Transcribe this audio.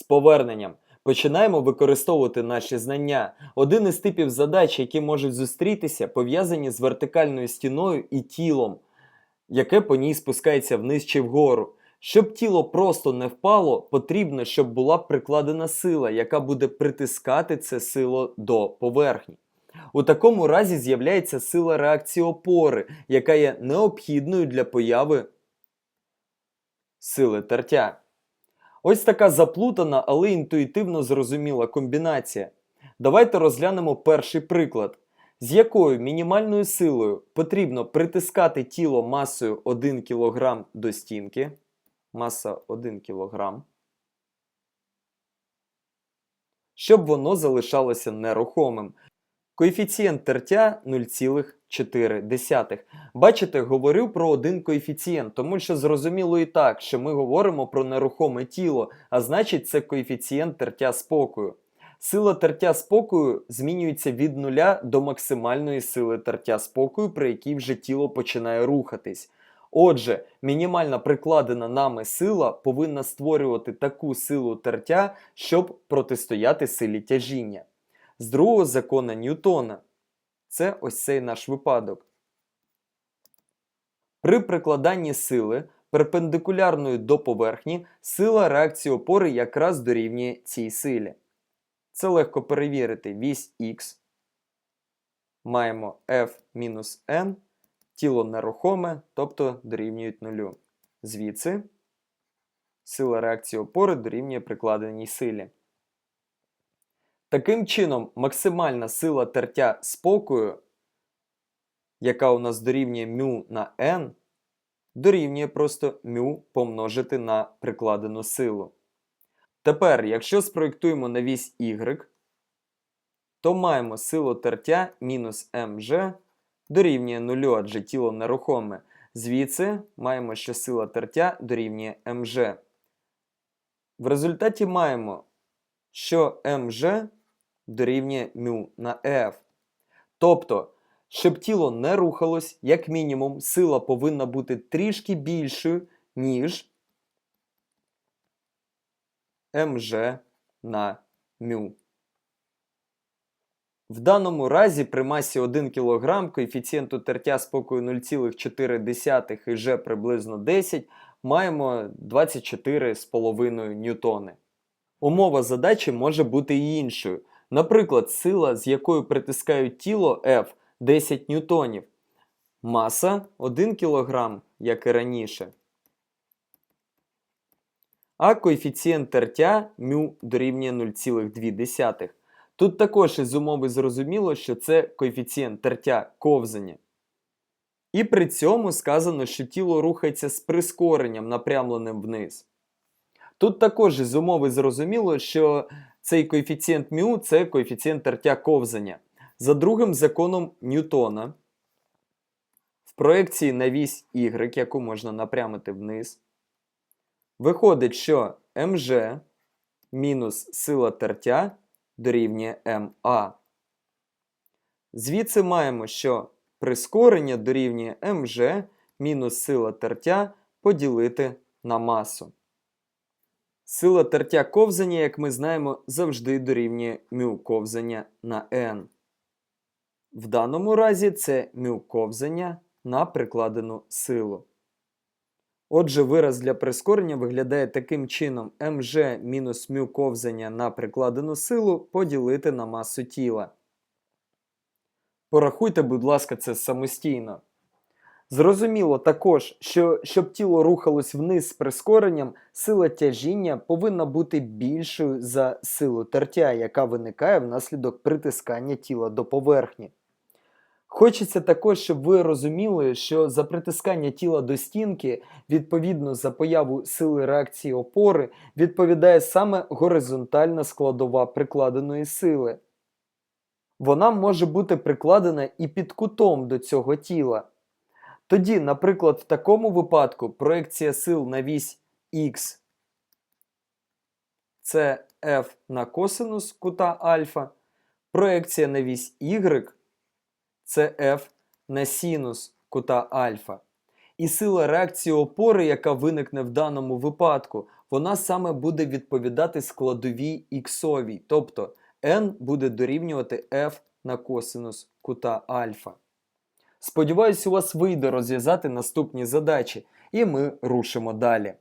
З поверненням. Починаємо використовувати наші знання. Один із типів задач, які можуть зустрітися, пов'язані з вертикальною стіною і тілом, яке по ній спускається вниз чи вгору. Щоб тіло просто не впало, потрібно, щоб була прикладена сила, яка буде притискати це сило до поверхні. У такому разі з'являється сила реакції опори, яка є необхідною для появи сили тертя. Ось така заплутана, але інтуїтивно зрозуміла комбінація. Давайте розглянемо перший приклад. З якою мінімальною силою потрібно притискати тіло масою 1 кг до стінки. Маса 1 кг. Щоб воно залишалося нерухомим. Коефіцієнт тертя 0,4. Бачите, говорю про один коефіцієнт, тому що зрозуміло і так, що ми говоримо про нерухоме тіло, а значить це коефіцієнт тертя спокою. Сила тертя спокою змінюється від нуля до максимальної сили тертя спокою, при якій вже тіло починає рухатись. Отже, мінімальна прикладена нами сила повинна створювати таку силу тертя, щоб протистояти силі тяжіння. З другого закона Ньютона. Це ось цей наш випадок. При прикладанні сили перпендикулярної до поверхні сила реакції опори якраз дорівнює цій силі. Це легко перевірити. Вісь Х. Маємо F-n, тіло нерухоме, тобто дорівнюють нулю. Звідси сила реакції опори дорівнює прикладеній силі. Таким чином, максимальна сила тертя спокою, яка у нас дорівнює μ на n, дорівнює просто μ помножити на прикладену силу. Тепер, якщо спроєктуємо на вісь y, то маємо силу тертя мінус mg дорівнює 0, адже тіло нерухоме. Звідси маємо, що сила тертя дорівнює mg. В результаті маємо, що mg дорівнює μ на F. Тобто, щоб тіло не рухалось, як мінімум, сила повинна бути трішки більшою, ніж mg на μ. В даному разі при масі 1 кг коефіцієнту тертя спокою 0,4 і G приблизно 10 маємо 24,5 ньютони. Умова задачі може бути іншою. Наприклад, сила, з якою притискають тіло F 10 ньютонів. Маса 1 кг, як і раніше. А коефіцієнт тертя μ дорівнює 0,2. Тут також із умови зрозуміло, що це коефіцієнт тертя ковзання. І при цьому сказано, що тіло рухається з прискоренням напрямленим вниз. Тут також із умови зрозуміло, що цей коефіцієнт μ це коефіцієнт тертя ковзання. За другим законом Ньютона, в проекції на вісь y, яку можна напрямити вниз, виходить, що mg мінус сила тертя дорівнює ma. Звідси маємо, що прискорення дорівнює mg мінус сила тертя поділити на масу. Сила тертя ковзання, як ми знаємо, завжди дорівнює мю ковзання на n. В даному разі це мю ковзання на прикладену силу. Отже, вираз для прискорення виглядає таким чином: MG мінус мю ковзання на прикладену силу поділити на масу тіла. Порахуйте, будь ласка, це самостійно. Зрозуміло також, що щоб тіло рухалось вниз з прискоренням, сила тяжіння повинна бути більшою за силу тертя, яка виникає внаслідок притискання тіла до поверхні. Хочеться також, щоб ви розуміли, що за притискання тіла до стінки, відповідно за появу сили реакції опори, відповідає саме горизонтальна складова прикладеної сили. Вона може бути прикладена і під кутом до цього тіла. Тоді, наприклад, в такому випадку проекція сил на вісь Х це F на косинус кута альфа, проекція на вісь Y це F на синус кута альфа. І сила реакції опори, яка виникне в даному випадку, вона саме буде відповідати складовій іксовій, тобто n буде дорівнювати f на косинус кута альфа. Сподіваюсь, у вас вийде розв'язати наступні задачі, і ми рушимо далі.